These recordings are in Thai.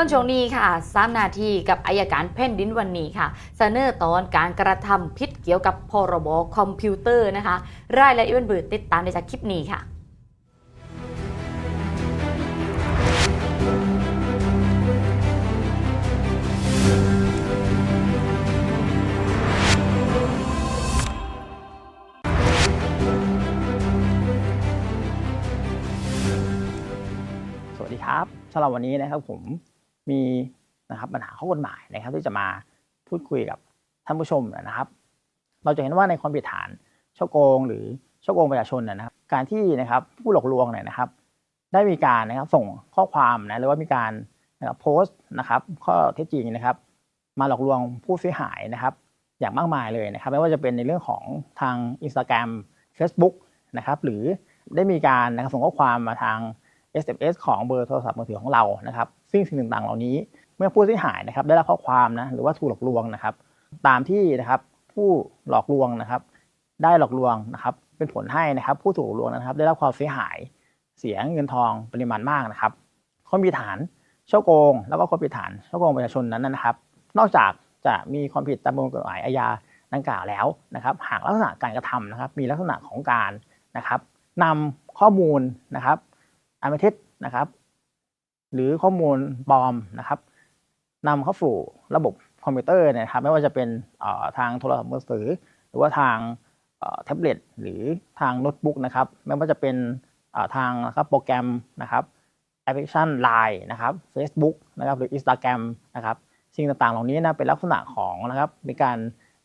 ต้นช่วงนี้ค่ะสามนาทีกับอายการแผ่นดินวันนี้ค่ะเสนอตอนการกระทำผิดเกี่ยวกับพรบคอมพิวเตอร์นะคะ รายละเอียดเบิดติดตามได้จากคลิปนี้ค่ะสวัสดีครับสำหรับวันนี้นะครับผม มีนะครับปัญหาข้อกฎหมายนะครับ ที่จะมาพูดคุยกับท่านผู้ชมนะครับ เราจะเห็นว่าในความผิดฐานช่อโกง หรือช่อโกงประชาชนนะครับ การที่นะครับผู้หลอกลวงเนี่ยนะครับ ได้มีการนะครับส่งข้อความนะหรือว่ามีการนะครับโพสต์นะครับข้อเท็จจริงนะครับ มาหลอกลวงผู้เสียหายนะครับ อย่างมากมายเลยนะครับ ไม่ว่าจะเป็นในเรื่องของทาง Instagram Facebook นะครับ หรือได้มีการนะครับส่งข้อความมาทาง SMS ของเบอร์โทรศัพท์มือถือของเรานะครับซึ่งสิ่งต่างๆเหล่านี้เมื่อผู้เสียหายนะครับได้รับข้อความนะหรือว่าถูกหลอกลวงนะครับ ตามที่นะครับผู้หลอกลวงนะครับ ได้หลอกลวงนะครับ เป็นผลให้นะครับ ผู้ถูกหลอกลวงนะครับ ได้รับความเสียหายเสียเงินทองปริมาณมากนะครับข้อมีฐานช่อโกง แล้วก็ความผิดฐานช่อโกงประชาชนนั้นนะครับ นอกจากจะมีความผิดตามประมวลกฎหมายอาญาดังกล่าวแล้วนะครับ หากลักษณะการกระทำนะครับ มีลักษณะของการนะครับนำข้อมูลนะครับ อันเป็นเท็จนะครับ หรือข้อมูลปลอมนะครับนำเข้าสู่ระบบคอมพิวเตอร์นะครับ ไม่ว่าจะเป็นทางโทรศัพท์มือถือ หรือว่าทางแท็บเล็ตหรือทางโน้ตบุ๊กนะครับ ไม่ว่าจะเป็นทางนะครับโปรแกรมนะครับแอปพลิเคชัน Line นะครับ Facebook นะครับหรือ Instagram นะครับสิ่งต่างๆ เหล่านี้นะเป็นลักษณะของนะครับในการ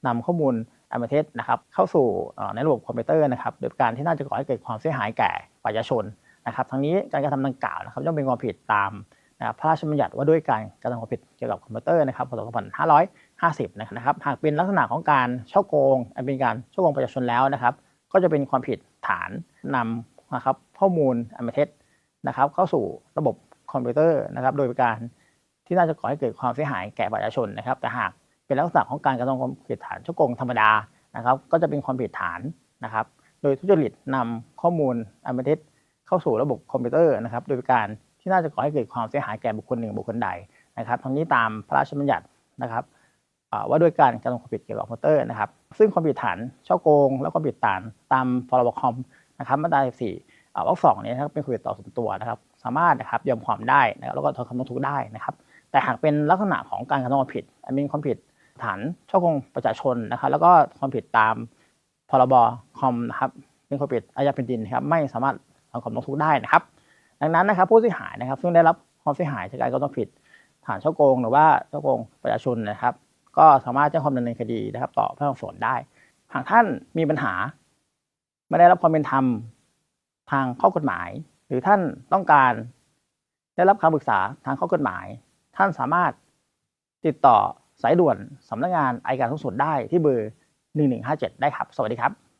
นำข้อมูลอันเป็นเท็จนะครับเข้าสู่ในระบบคอมพิวเตอร์นะครับโดยการที่น่าจะก่อให้เกิดความเสียหายแก่ประชาชน นะครับทั้งนี้การกระทำดังกล่าวนะครับย่อมเป็นความผิดตามนะรพระราชบัญญัติว่าด้วยการกระทำความผิดเกี่ยวกับคอมพิวเตอร์นะครับพศ2550 นะครับ หากเป็นลักษณะของการช่อโกงเป็นการช่อโกงประชาชนแล้วนะครับ ก็จะเป็นความผิดฐานนำนะครับข้อมูลอันเป็นเท็จนะครับ เข้าสู่ระบบคอมพิวเตอร์นะครับ โดยการที่น่าจะก่อให้เกิดความเสียหายแก่ประชาชนนะครับ แต่หากเป็นลักษณะของการกระทำความผิดฐานช่อโกงธรรมดานะครับ ก็จะเป็นความผิดฐานนะครับ โดยทุจริตนำข้อมูลอันเป็นเท็จ เข้าสู่ระบบคอมพิวเตอร์นะครับโดยการที่น่าจะก่อให้เกิดความเสียหายแก่บุคคลหนึ่งบุคคลใดนะครับทั้งนี้ตามพระราชบัญญัตินะครับอ่าว่าด้วยการกระทำความผิดเกี่ยวกับคอมพิวเตอร์นะครับซึ่งความผิดฐานช่อโกง และความผิดฐานตามพรบคอมนะครับมาตรา14วรรคสองเนี่ยนะครับเป็นความผิดต่อส่วนตัวนะครับสามารถนะครับยอมความได้นะครับแล้วก็ถอนคำร้องทุกข์ได้นะครับแต่หากเป็นลักษณะของการกระทำความผิดอันเป็นความผิดฐานช่อโกงประชาชนนะครับแล้วก็ความผิดตามพรบคอมนะครับเป็นความผิดอาญาแผ่นดินนะครับไม่สามารถ ถอนคำร้องทุกได้นะครับ ดังนั้นนะครับผู้เสียหายนะครับ ซึ่งได้รับความเสียหายจากการกระทำผิด ฐานช่อโกงหรือว่าช่อโกงประชาชนนะครับ ก็สามารถแจ้งความดำเนินคดีนะครับ ต่อพนักงานสอบสวนได้ หากท่านมีปัญหา ไม่ได้รับความเป็นธรรมทางข้อกฎหมาย หรือท่านต้องการ ได้รับคำปรึกษาทางข้อกฎหมาย ท่านสามารถติดต่อสายด่วนสำนักงานอัยการสูงสุดได้ที่เบอร์ 1157 ได้ครับ สวัสดีครับ